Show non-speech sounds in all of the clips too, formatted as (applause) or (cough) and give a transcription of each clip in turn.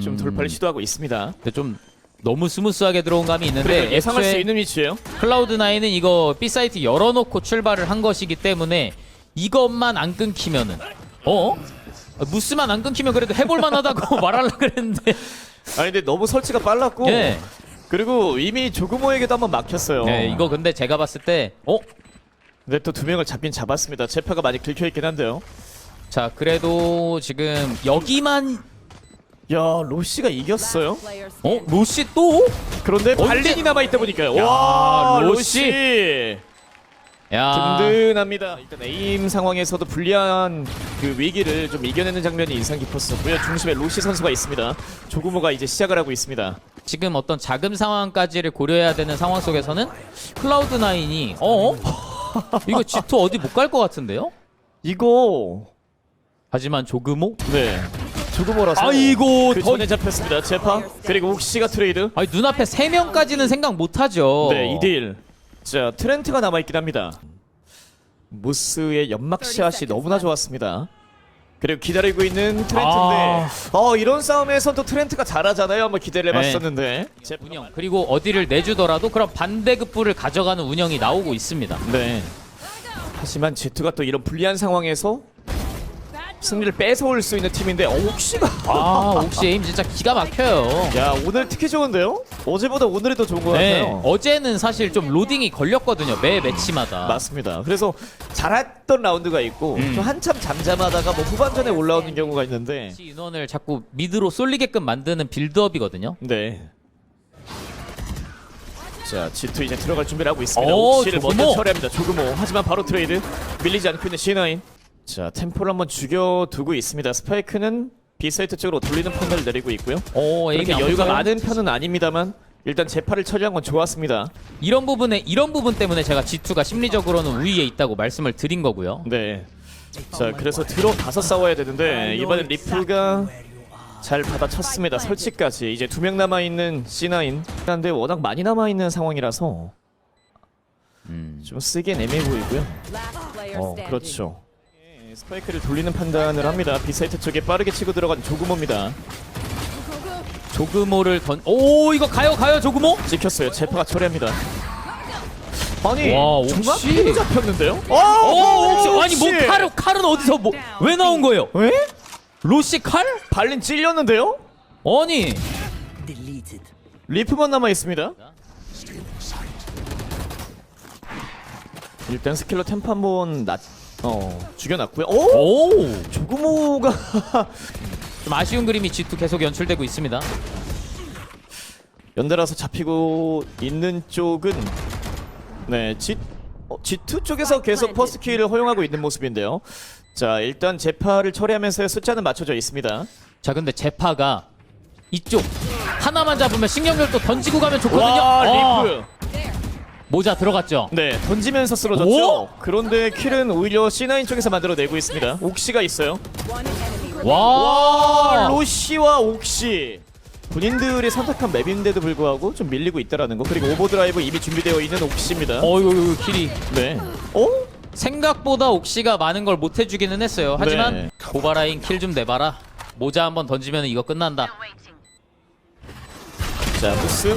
좀 음. 돌파를 시도하고 있습니다. 근데 좀 너무 스무스하게 들어온 감이 있는데 그래도 예상할 수 애초에 있는 위치예요. 클라우드 나인은 이거 B 사이트 열어놓고 출발을 한 것이기 때문에 이것만 안 끊기면은 어? 무스만 안 끊기면 그래도 해볼만하다고 (laughs) 말하려 그랬는데 아니 근데 너무 설치가 빨랐고 네. 그리고 이미 조그모에게도 한번 막혔어요. 네 이거 근데 제가 봤을 때 어? 근데 또 두 명을 잡긴 잡았습니다. 제파가 많이 긁혀 있긴 한데요. 자 그래도 지금 여기만 야 로시가 이겼어요. 어? 로시 또? 그런데 발린이 남아 있다 보니까요. 야, 와 로시. 야 든든합니다. 일단 에임 상황에서도 불리한 그 위기를 좀 이겨내는 장면이 인상 깊었었고요. 중심에 로시 선수가 있습니다. 조구모가 이제 시작을 하고 있습니다. 지금 어떤 자금 상황까지를 고려해야 되는 상황 속에서는 클라우드 나인이 어? (laughs) 이거 G2 어디 못 갈 것 같은데요? 이거 하지만 조금호? 네 조구모라서 아이고, 그 더- 전에 잡혔습니다. 제파 그리고 옥시가 트레이드 아니 눈앞에 세 명까지는 생각 못 하죠. 네 2대1 자 트렌트가 남아있긴 합니다. 무스의 연막 샷이 너무나 좋았습니다. 그리고 기다리고 있는 트렌트인데 아. 어 이런 싸움에선 또 트렌트가 잘하잖아요. 한번 기대를 네. 해봤었는데 제- 운영 그리고 어디를 내주더라도 그런 반대급부를 가져가는 운영이 나오고 있습니다. 네. 하지만 제트가 또 이런 불리한 상황에서 승리를 뺏어올 수 있는 팀인데 어, 옥시가 아 옥시 에임 진짜 기가 막혀요. 야 오늘 특히 좋은데요? 어제보다 오늘이 더 좋은 것 네 같아요. 어제는 사실 좀 로딩이 걸렸거든요 매 매치마다. 맞습니다. 그래서 잘했던 라운드가 있고 음. 좀 한참 잠잠하다가 뭐 후반전에 올라오는 경우가 있는데 인원을 자꾸 미드로 쏠리게끔 만드는 빌드업이거든요. 네. 자, G2 이제 들어갈 준비를 하고 있습니다. 오, 옥시를 조그모. 먼저 처리합니다. 조그모. 하지만 바로 트레이드. 밀리지 않고 있는 C9. 자, 템포를 한번 죽여두고 있습니다. 스파이크는 B사이트 쪽으로 돌리는 판단을 내리고 있고요. 오 에임이 그렇게 안 여유가 붙어요. 많은 편은 아닙니다만 일단 재파를 처리한 건 좋았습니다. 이런 부분에 이런 부분 때문에 제가 G2가 심리적으로는 우위에 있다고 말씀을 드린 거고요. 네. 자, 그래서 들어가서 싸워야 되는데 이번엔 리프가 잘 받아쳤습니다. 설치까지 이제 두 명 남아 있는 C9. 한데 워낙 많이 남아 있는 상황이라서 음. 좀 쓰기엔 애매해 보이고요. 어, 그렇죠. 예, 스파이크를 돌리는 판단을 합니다. 비사이트 쪽에 빠르게 치고 들어간 조그모입니다. 조그모를 던. 오 이거 가요 가요 조그모? 찍혔어요. 제파가 처리합니다. 아니, 와, 혹시- 정확히 잡혔는데요? 오 혹시 아니 뭐 칼은 칼은 어디서 뭐 왜 나온 거예요? 왜? 로시 칼? 발린 찔렸는데요? 아니 리프만 남아 있습니다. 일단 스킬러 템po 한번 낮, 어, 죽여놨고요. 오! 오. 조그모가 (laughs) 좀 아쉬운 그림이 G2 계속 연출되고 있습니다. 연달아서 잡히고 있는 쪽은 네, G, 어, G2 쪽에서 계속 퍼스키를 허용하고 있는 모습인데요. 자, 일단 제파를 처리하면서 숫자는 맞춰져 있습니다. 자 근데 제파가 이쪽 하나만 잡으면 신경절도 던지고 가면 좋거든요. 와, 어, 리프. 모자 들어갔죠. 네, 던지면서 쓰러졌죠. 오? 그런데 킬은 오히려 C9 쪽에서 만들어내고 있습니다. 옥시가 있어요. 와. 와 로시와 옥시 본인들이 선택한 맵인데도 불구하고 좀 밀리고 있다라는 거 그리고 오버드라이브 이미 준비되어 있는 옥시입니다. 어이구 킬이 네. 어? 생각보다 옥시가 많은 걸 못 해주기는 했어요. 하지만 네. 고바라인 킬 좀 내봐라. 모자 한번 던지면 이거 끝난다. 자 무스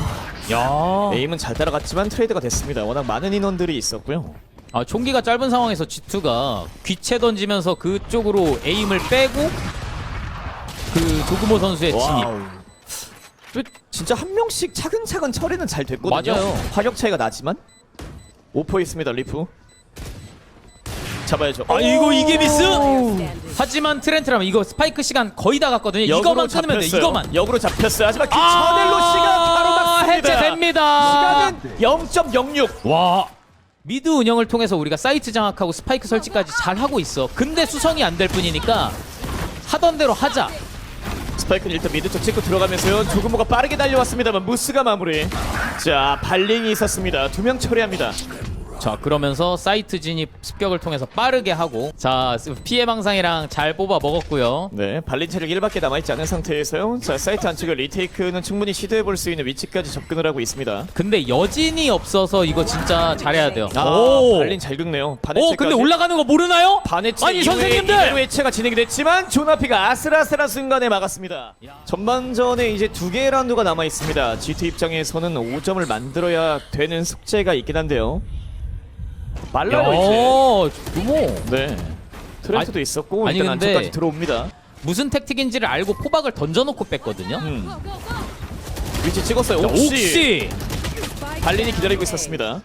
야. 에임은 잘 따라갔지만 트레이드가 됐습니다. 워낙 많은 인원들이 있었고요. 아 총기가 짧은 상황에서 G2가 귀체 던지면서 그쪽으로 에임을 빼고 그 조그모 선수의 진입. 와우. 또 진짜 한 명씩 차근차근 처리는 잘 됐거든요. 맞아요. 화력 차이가 나지만 오퍼 있습니다 리프. 잡아야죠. 아 이거 이게 미스? 오. 하지만 트렌트라면 이거 스파이크 시간 거의 다 갔거든요. 이거만 끊으면 돼. 이거만. 역으로 잡혔어요. 하지만 그 막습니다. 아, 해체됩니다. 시간은 0.06. 와. 미드 운영을 통해서 우리가 사이트 장악하고 스파이크 설치까지 잘 하고 있어. 근데 수성이 안 될 뿐이니까 하던 대로 하자. 스파이크는 일단 미드 쪽 찍고 들어가면서요. 조금모가 빠르게 달려왔습니다만 무스가 마무리. 자 발링이 있었습니다. 두 명 처리합니다. 자 그러면서 사이트 진입 습격을 통해서 빠르게 하고 자 피해 망상이랑 잘 뽑아 먹었고요. 네, 발린 체력 1밖에 남아있지 않은 상태에서요. 자, 사이트 안쪽을 리테이크는 충분히 시도해볼 수 있는 위치까지 접근을 하고 있습니다. 근데 여진이 없어서 이거 진짜 잘해야 돼요. 아, 오. 발린 잘 긁네요. 오. 근데 올라가는 거 모르나요? 반해체 아니 선생님들 해체가 진행이 됐지만 조나피가 아슬아슬한 순간에 막았습니다. 전반전에 이제 두 개의 라운드가 남아 있습니다. GT 입장에서는 5점을 만들어야 되는 숙제가 있긴 한데요. 말라로 이제 야 주모 네 트렌트도 아니- 있었고 아니, 일단 근데- 안쪽까지 들어옵니다. 무슨 택틱인지를 알고 포박을 던져놓고 뺐거든요. 음. 위치 찍었어요. 자, 옥시. 옥시 발린이 기다리고 있었습니다.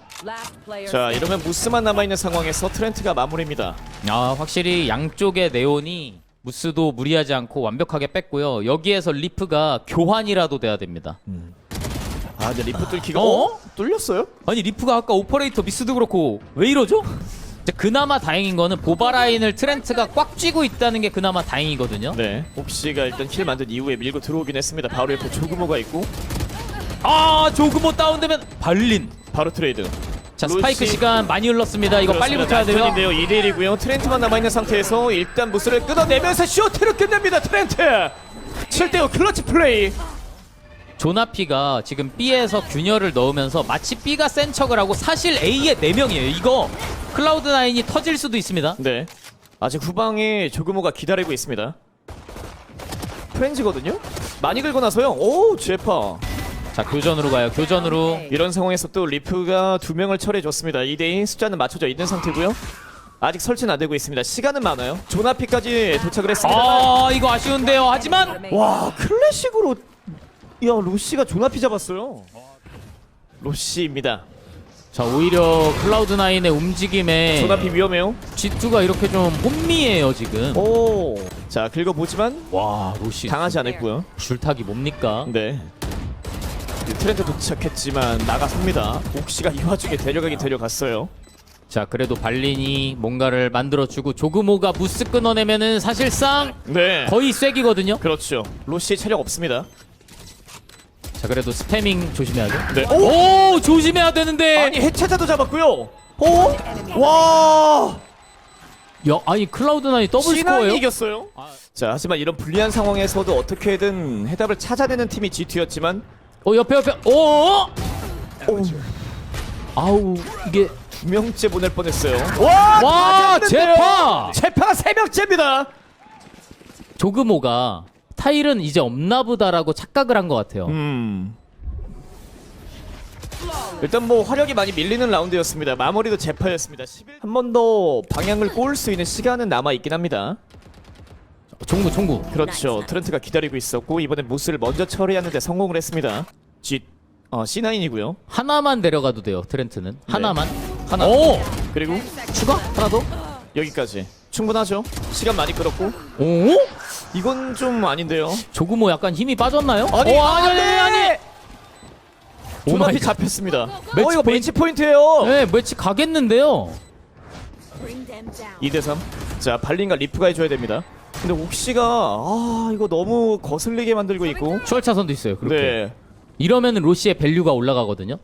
자 이러면 무스만 남아있는 상황에서 트렌트가 마무리입니다. 아 확실히 양쪽의 네온이 무스도 무리하지 않고 완벽하게 뺐고요. 여기에서 리프가 교환이라도 돼야 됩니다. 아 근데 리프 뚫기가 어? 어? 뚫렸어요? 아니 리프가 아까 오퍼레이터 미스도 그렇고 왜 이러죠? 그나마 다행인 거는 보바 라인을 트렌트가 꽉 쥐고 있다는 게 그나마 다행이거든요. 네 옥시가 일단 킬 만든 이후에 밀고 들어오긴 했습니다. 바로 옆에 조그모가 있고 아 조그모 다운되면 발린. 바로 트레이드. 자. 스파이크 시간 많이 흘렀습니다. 이거 빨리 붙여야 돼요. 인데요 2대1이고요. 트렌트만 남아있는 상태에서 일단 무스를 끊어내면서 쇼트를 끝냅니다. 트렌트. 7대5 클러치 플레이. 조나피가 지금 B에서 균열을 넣으면서 마치 B가 센 척을 하고 사실 A의 4명이에요. 이거 클라우드9이 터질 수도 있습니다. 네. 아직 후방에 조그모가 기다리고 있습니다. 프렌즈거든요? 많이 긁고 나서요. 오, 제파. 자 교전으로 가요. 교전으로. 이런 상황에서 또 리프가 두 명을 처리해줬습니다. 2대2 숫자는 맞춰져 있는 상태고요. 아직 설치는 안 되고 있습니다. 시간은 많아요. 조나피까지 도착을 했습니다. 아 이거 아쉬운데요. 하지만 와, 클래식으로 야, 로시가 조나피 잡았어요. 로시입니다. 자 오히려 클라우드9의 움직임에 조나피 위험해요. G2가 이렇게 좀 혼미해요 지금. 오. 자, 긁어보지만 와 로시 당하지 않았고요. 줄타기 뭡니까? 네. 이 트렌드 도착했지만 나가섭니다. 옥시가 이 와중에 데려가긴 데려갔어요. 자 그래도 발린이 뭔가를 만들어주고 조그모가 무스 끊어내면은 사실상 네. 거의 쐐기거든요. 그렇죠. 로시 체력 없습니다. 자 그래도 스패밍 조심해야 돼. 네. 오! 오 조심해야 되는데. 아니 해체자도 잡았고요. 오! 와! 야 아니 클라우드9이 더블 신한이 스코어예요? 이겼어요. 아. 자, 하지만 이런 불리한 상황에서도 어떻게든 해답을 찾아내는 팀이 G2였지만 어 옆에 옆에 오 오, 아우 이게 두 명째 보낼 뻔했어요. 와! 와. 제파 제파가 세 명째입니다. 조그모가 타일은 이제 없나 보다라고 착각을 한 것 같아요. 음. 일단 뭐 화력이 많이 밀리는 라운드였습니다. 마무리도 제파였습니다. 한번 더 방향을 꼬을 수 있는 시간은 남아 있긴 합니다. 종구 종구 그렇죠. 트렌트가 기다리고 있었고 이번엔 무스를 먼저 처리하는데 성공을 했습니다. G 어 C9이고요. 하나만 데려가도 돼요. 트렌트는 네. 하나만 하나. 오 그리고 추가 하나 더. 여기까지 충분하죠. 시간 많이 끌었고 오 이건 좀 아닌데요. 조그모 약간 힘이 빠졌나요? 아니 어, 아니 아니 아니. 아니. 오 마이 조나피 갓. 잡혔습니다. 매치 어 이거 포인트. 매치 포인트예요. 네 매치 가겠는데요. 2대 3. 자 발린과 리프가 해줘야 됩니다. 근데 옥시가 아 이거 너무 거슬리게 만들고 있고. 추월 차선도 있어요. 그렇게. 네. 이러면 은 로시의 밸류가 올라가거든요.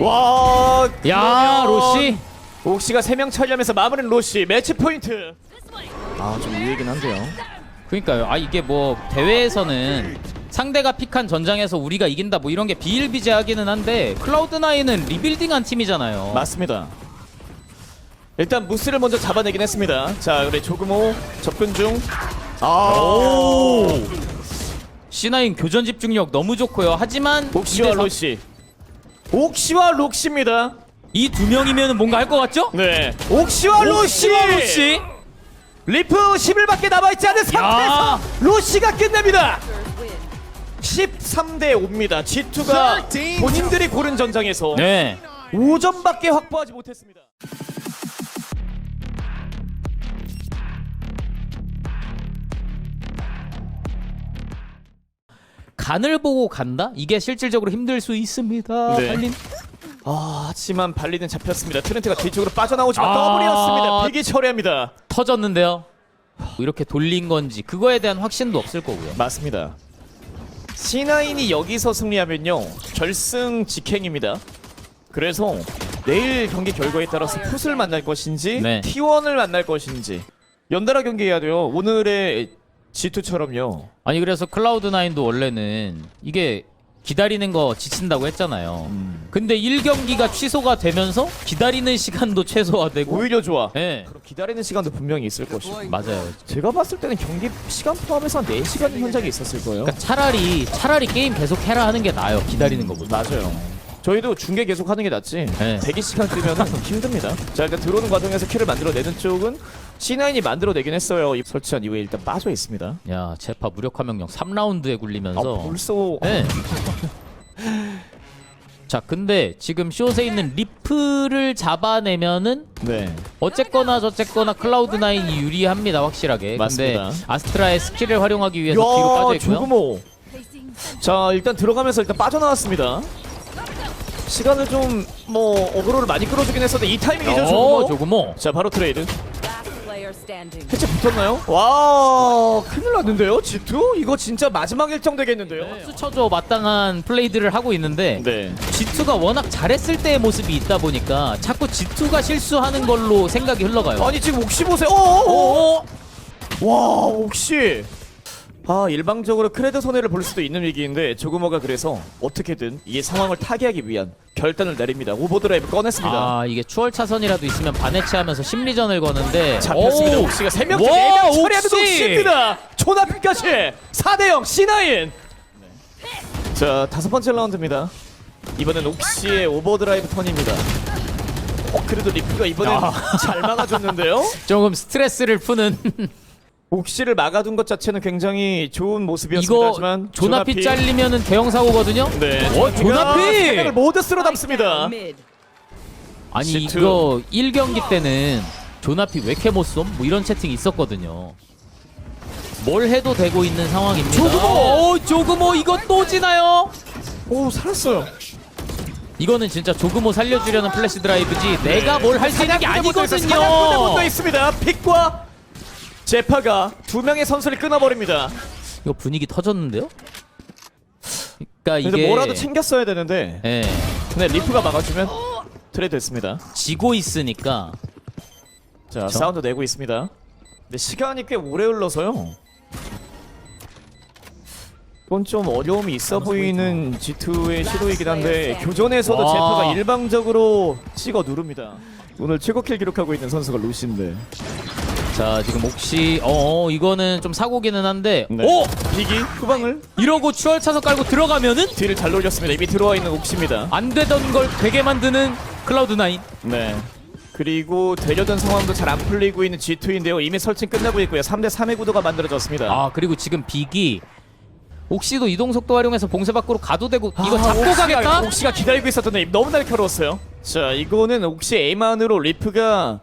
와. 야 그러면 로시. 옥시가 3명 처리하면서 마무리는 로시 매치 포인트. 아좀 유리긴 한데요. 그러니까요. 아 이게 뭐 대회에서는 상대가 픽한 전장에서 우리가 이긴다 뭐 이런 게 비일비재하기는 한데 클라우드9은 리빌딩한 팀이잖아요. 맞습니다. 일단 무스를 먼저 잡아내긴 했습니다. 자, 우리 조금호 접근 중. 아, 오! C9 교전 집중력 너무 좋고요. 하지만 옥시와 로시. 옥시와 록시입니다. 이 두 명이면 뭔가 할 것 같죠? 네. 옥시와 로시. 옥시와 로시. 리프 10일밖에 남아있지 않은 상태에서 로시가 끝냅니다. 13대 5입니다. G2가 본인들이 고른 전장에서 네. 5점밖에 확보하지 못했습니다. 간을 보고 간다? 이게 실질적으로 힘들 수 있습니다. 네. 달린. 아, 하지만 발리는 잡혔습니다. 트렌트가 뒤쪽으로 빠져나오지만 아. 더블이었습니다. 비기 처리합니다. 터졌는데요. 이렇게 돌린 건지 그거에 대한 확신도 없을 거고요. 맞습니다. C9이 여기서 승리하면요 결승 직행입니다. 그래서 내일 경기 결과에 따라서 풋을 만날 것인지 네. T1을 만날 것인지 연달아 경기해야 돼요. 오늘의 G2처럼요. 아니 그래서 클라우드9도 원래는 이게 기다리는 거 지친다고 했잖아요. 음. 근데 1경기가 취소가 되면서 기다리는 시간도 최소화되고 오히려 좋아. 네. 그럼 기다리는 시간도 분명히 있을 것이고. 맞아요. 제가 봤을 때는 경기 시간 포함해서 한 4시간 현장에 있었을 거예요. 그러니까 차라리 차라리 게임 계속 해라 하는 게 나아요. 기다리는 거보다. 맞아요. 저희도 중계 계속 하는 게 낫지. 네. 대기 시간 뜨면 힘듭니다. 자 일단 들어오는 과정에서 킬을 만들어내는 쪽은 C9이 만들어내긴 했어요. 이 설치한 이후에 일단 빠져 있습니다. 야, 제파 무력화 명령 3라운드에 아 굴리면서 벌써 네. (laughs) 자, 근데 지금 숏에 있는 리프를 잡아내면은 네. 어쨌거나 저쨌거나 클라우드9이 유리합니다, 확실하게. 맞습니다. 근데 아스트라의 스킬을 활용하기 위해서 뒤로 빠져 있고요. 조금호. 자 일단 들어가면서 일단 빠져나왔습니다. 시간을 좀 뭐 어그로를 많이 끌어주긴 했었는데 이 타이밍이죠 어, 조금호. 조금호. 자 바로 트레이드. 해체 붙었나요? 와 큰일 났는데요 G2? 이거 진짜 마지막 일정 되겠는데요? 박수 쳐줘 마땅한 플레이들을 하고 있는데 네. G2가 워낙 잘했을 때의 모습이 있다 보니까 자꾸 G2가 실수하는 걸로 생각이 흘러가요. 아니 지금 옥시 보세요. 어어어. 어? 와 옥시. 아 일방적으로 크레드 손해를 볼 수도 있는 위기인데 조그머가 그래서 어떻게든 이 상황을 타개하기 위한 결단을 내립니다. 오버드라이브 꺼냈습니다. 아 이게 추월 차선이라도 있으면 반해체하면서 심리전을 거는데 잡혔습니다. 오! 옥시가 3명째 와, 4명 처리하는 옥시! 옥시입니다. 초나피까지 4대0 C9. 자 다섯 번째 라운드입니다. 이번엔 옥시의 오버드라이브 턴입니다. 어 그래도 리프가 이번엔 아. 잘 막아줬는데요. (laughs) 조금 스트레스를 푸는 옥시를 막아둔 것 자체는 굉장히 좋은 모습이었습니다. 이거 하지만 조나피 잘리면은 대형 사고거든요. 네. 어, 조나피! 생각을 모두 쓸어 담습니다. 아니 시트. 이거 1경기 때는 조나피 왜 이렇게 못 쏨? 뭐 이런 채팅이 있었거든요. 뭘 해도 되고 있는 상황입니다. 조그모! 어, 조그모 이거 또 지나요? 오 살았어요. 이거는 진짜 조그모 살려주려는 플래시 드라이브지 내가 뭘 할 수 있는 게 사냥꾼도 아니거든요. 있습니다. 픽과 제파가 두 명의 선수를 끊어버립니다. 이거 분위기 터졌는데요? 그러니까 이게 뭐라도 챙겼어야 되는데 예, 근데 리프가 막아주면 트레이드 됐습니다. 지고 있으니까 자 그쵸? 사운드 내고 있습니다. 근데 시간이 꽤 오래 흘러서요. 이건 좀 어려움이 있어 보이는 G2의 시도이긴 한데 교전에서도 와. 제파가 일방적으로 찍어 누릅니다. 오늘 최고 킬 기록하고 있는 선수가 루시인데 자 지금 혹시 어, 어 이거는 좀 사고기는 한데 네. 오 빅이 후방을 이러고 추월 차선 깔고 들어가면은 뒤를 잘 놀렸습니다. 이미 들어와 있는 옥시입니다. 안 되던 걸 되게 만드는 클라우드 나인. 네. 그리고 되려던 상황도 잘 안 풀리고 있는 G2인데요. 이미 설치 끝나고 있고요. 3대 3의 구도가 만들어졌습니다. 아 그리고 지금 빅이 옥시도 이동 속도 활용해서 봉쇄 밖으로 가도 되고 이거 아, 잡고 옥시가- 가겠다. 옥시가 기다리고 있었던 데 너무 날카로웠어요. 자, 이거는 옥시 에이만으로 리프가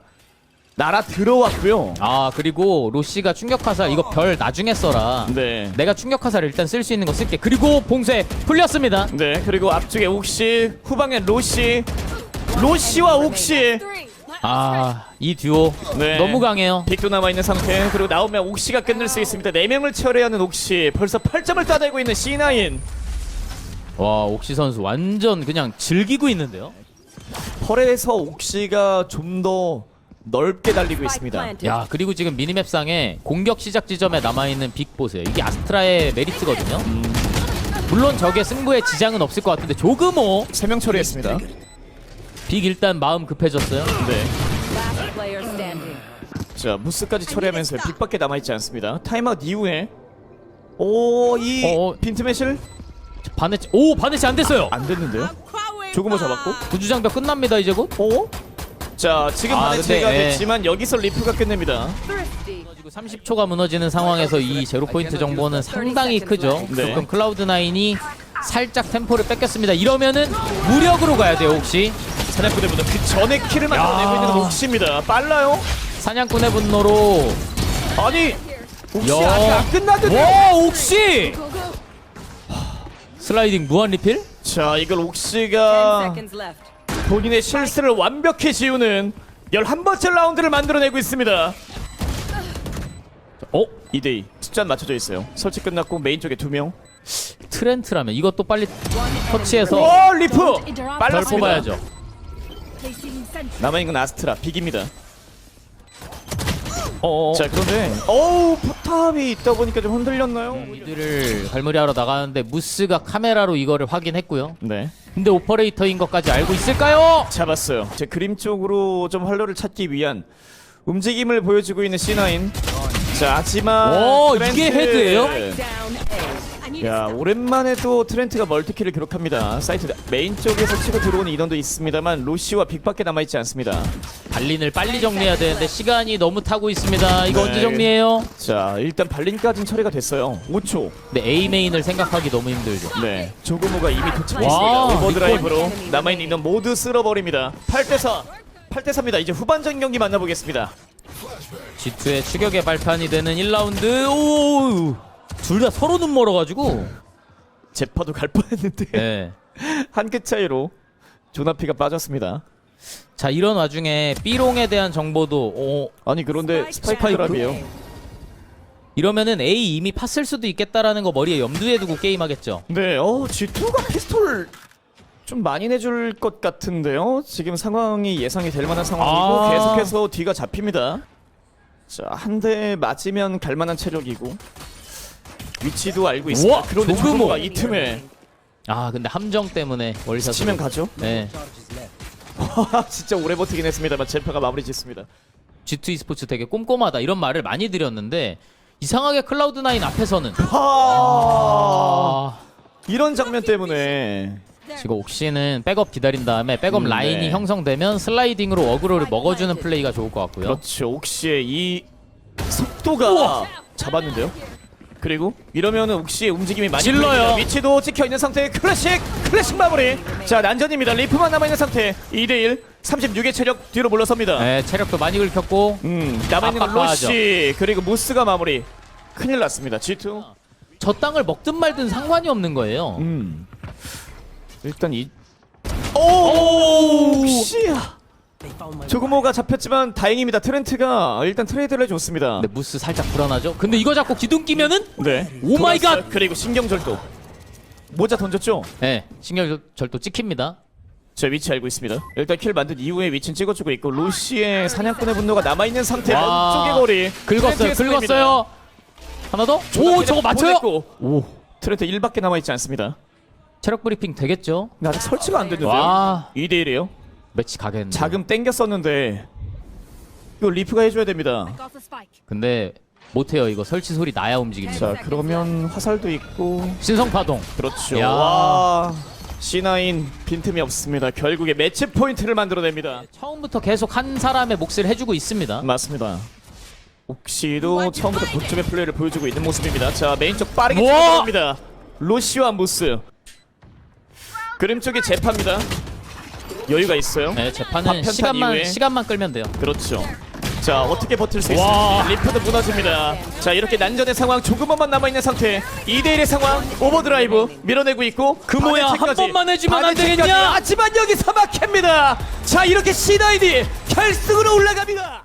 날아 들어왔고요. 아 그리고 로시가 충격 화살 이거 별 나중에 써라. 네. 내가 충격 화살 일단 쓸 수 있는 거 쓸게. 그리고 봉쇄 풀렸습니다. 네. 그리고 앞쪽에 옥시, 후방에 로시, 로시와 옥시. 아 이 듀오 네. 너무 강해요. 빅도 남아 있는 상태. 그리고 나오면 옥시가 끝낼 수 있습니다. 네 명을 처리하는 옥시. 벌써 8점을 따내고 있는 C9. 와 옥시 선수 완전 그냥 즐기고 있는데요. 펄에서 옥시가 좀 더 넓게 달리고 있습니다. 야 그리고 지금 미니맵상에 공격 시작 지점에 남아있는 빅 보세요. 이게 아스트라의 메리트거든요. 물론 저게 승부에 지장은 없을 것 같은데 조금호 세명 처리했습니다. 빅 일단 마음 급해졌어요. 네. 자 무스까지 처리하면서 빅밖에 남아있지 않습니다. 타임아웃 이후에 오 이 어, 어. 빈틈의 실 바네치 오 바네치 안 됐어요. 안 됐는데요. 조금만 잡았고. 구주장벽 끝납니다 이제 곧. 오. 자 지금 아, 근데, 예. 됐지만 여기서 리프가 끝냅니다. Thrifty. 그리고 30초가 무너지는 상황에서 이 제로 포인트 정보는 상당히 크죠. 네. 조금 클라우드 9이 살짝 템포를 뺏겼습니다. 이러면은 무력으로 가야 돼요 혹시 사냥꾼의 분은 그 전에 킬을 만들어내고 야. 있는 건 옥시입니다. 빨라요. 사냥꾼의 분노로 아니 옥시 야. 아직 안 끝났는데. 와 옥시 슬라이딩 무한 리필? 자 이걸 옥시가 seconds left. 본인의 실수를 완벽히 지우는 11번째 라운드를 만들어내고 있습니다. 어? 2대2 숫자 맞춰져 있어요. 설치 끝났고 메인 쪽에 2명. 트렌트라면 이것도 빨리 터치해서 와 리프! 별 빨랐습니다. 뽑아야죠. 남아있는 건 아스트라 빅입니다. 어, 자 그런데 어우 포탑이 있다 보니까 좀 흔들렸나요? 미드를 갈무리하러 나가는데 무스가 카메라로 이거를 확인했고요. 네 근데 오퍼레이터인 것까지 알고 있을까요? 잡았어요. 제 그림 쪽으로 좀 활로를 찾기 위한 움직임을 보여주고 있는 C9. 자 하지만 오, 트렌트. 이게 헤드예요? 야 오랜만에 또 트렌트가 멀티킬을 기록합니다. 사이트 메인 쪽에서 치고 들어오는 인원도 있습니다만 로시와 빅밖에 남아있지 않습니다. 발린을 빨리 정리해야 되는데 시간이 너무 타고 있습니다. 이거 네. 언제 정리해요? 자 일단 발린까지는 처리가 됐어요. 5초. 근데 A 메인을 생각하기 너무 힘들죠. 네 조그모가 이미 도착했습니다. 와, 오버드라이브로 남아있는 인원 모두 쓸어버립니다. 8대4 8대4입니다. 이제 후반전 경기 만나보겠습니다. G2의 추격의 발판이 되는 1라운드. 오! 둘 다 서로 눈 멀어가지고. 제파도 갈 뻔했는데 네. (laughs) 한 끗 차이로 조나피가 빠졌습니다. 자 이런 와중에 B롱에 대한 정보도 어, 아니 그런데 스파이크 드랍이에요. 이러면은 A 이미 팠을 수도 있겠다라는 거 머리에 염두에 두고 게임하겠죠. 네, 어 G2가 피스톨 좀 많이 내줄 것 같은데요. 지금 상황이 예상이 될 만한 상황이고 아. 계속해서 뒤가 잡힙니다. 자, 한 대 맞으면 갈 만한 체력이고 위치도 알고 있습니다. 우와, 그런데 조금모. 조금모가 이 틈에 아 근데 함정 때문에 월샷 치면 가죠. 네. (laughs) 진짜 오래 버티긴 했습니다만 제파가 마무리 짓습니다. G2 e스포츠 되게 꼼꼼하다 이런 말을 많이 드렸는데 이상하게 클라우드9 앞에서는 하... 아 이런 장면 때문에 지금 옥시는 백업 기다린 다음에 백업 음, 라인이 네. 형성되면 슬라이딩으로 어그로를 먹어주는 플레이가 좋을 것 같고요. 그렇죠. 옥시의 이 속도가 잡았는데요. 그리고 이러면은 옥시의 움직임이 많이. 보입니다. 위치도 찍혀 있는 상태. 클래식, 클래식 마무리. 자 난전입니다. 리프만 남아 있는 상태. 2대1, 36의 체력 뒤로 물러섭니다. 네, 체력도 많이 긁혔고 음 남아 있는 건. 로시 그리고 무스가 마무리. 큰일 났습니다. G2. 저 땅을 먹든 말든 상관이 없는 거예요. 음 일단 이 오, 옥시야. 조그모가 잡혔지만 다행입니다. 트렌트가 일단 트레이드를 해줬습니다. 근데 무스 살짝 불안하죠. 근데 이거 잡고 기둥 끼면은 네. 오 마이 갓! 돌았어요. 그리고 신경절도. 모자 던졌죠? 네, 신경 절도 찍힙니다. 제 위치 알고 있습니다. 일단 킬 만든 이후에 위치는 찍어주고 있고 로시의 사냥꾼의 분노가 남아있는 상태 와. 왼쪽의 거리 긁었어요, 트렌트의 승리입니다. 긁었어요. 하나 더? 오, 저거 맞춰요? 보냈고. 오 트렌트 1밖에 남아있지 않습니다. 체력 브리핑 되겠죠? 근데 아직 설치가 안 됐는데요. 와. 2대1이에요. 매치 가겠는데. 자금 땡겼었는데 이거 리프가 해줘야 됩니다. 근데 못해요. 이거 설치 소리 나야 움직입니다. 자 그러면 화살도 있고 신성 파동. 그렇죠. 야. 와 C9 빈틈이 없습니다. 결국에 매치 포인트를 만들어냅니다. 처음부터 계속 한 사람의 몫을 해주고 있습니다. 맞습니다. 옥시도 처음부터 고점의 플레이를 보여주고 있는 모습입니다. 자 메인 쪽 빠르게 우와! 들어갑니다. 로시와 무스. 그림 쪽에 제파입니다. 여유가 있어요. 네, 재판은 파편탄 시간만 이후에. 시간만 끌면 돼요. 그렇죠. 자 어떻게 버틸 수 와. 있을지 리프도 무너집니다. 자 이렇게 난전의 상황 조금만 남아 있는 상태. 2대1의 상황 오버드라이브 밀어내고 있고 그 뭐야, 한 번만 해주면 안. 되겠냐? 하지만 여기서 막힙니다. 자 이렇게 C9이 결승으로 올라갑니다.